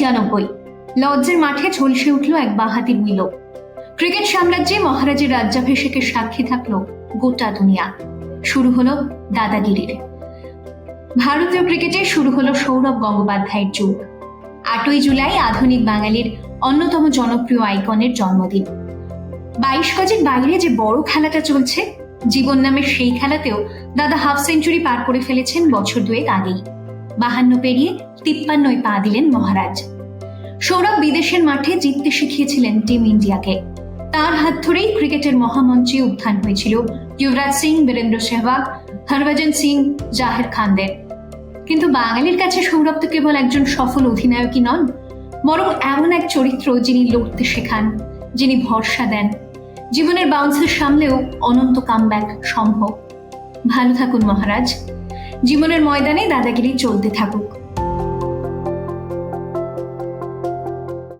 ছিয়ানব্বই লর্ডসের মাঠে ঝলসে উঠল এক বাহাতির মিল ক্রিকেট সাম্রাজ্যে মহারাজের রাজ্যাভিষেকের সাক্ষী থাকল গোটা দুনিয়া। শুরু হলো দাদাগিরির। ভারতীয় ক্রিকেটে শুরু হলো সৌরভ গঙ্গোপাধ্যায়ের যুগ। আটই জুলাই আধুনিক বাঙালির অন্যতম জনপ্রিয় আইকনের জন্মদিন। বাইশ গজের বাইরে যে বড় খেলাটা চলছে, জীবন নামের সেই খেলাতেও দাদা হাফ সেঞ্চুরি পার করে ফেলেছেন বছর দুয়েক আগেই। বাহান্ন পেরিয়ে তিপ্পান্নয় পা দিলেন মহারাজ। সৌরভ বিদেশের মাঠে জিততে শিখিয়েছিলেন টিম ইন্ডিয়াকে। তার হাত ধরেই ক্রিকেটের মহামঞ্চে উত্থান হয়েছিল যুবরাজ সিং, বীরেন্দ্র সেহবাগ হরভজন সিং, জাহের খানদের। কিন্তু বাঙালির কাছে সৌরভ তো কেবল একজন সফল অধিনায়কই নন, বরং এমন এক চরিত্র যিনি লড়তে শেখান, যিনি ভরসা দেন। জীবনের বাউন্সের সামলেও অনন্ত কামব্যাক সম্ভব। ভালো থাকুন মহারাজ। জীবনের ময়দানে দাদাগিরি চলতে থাকুক।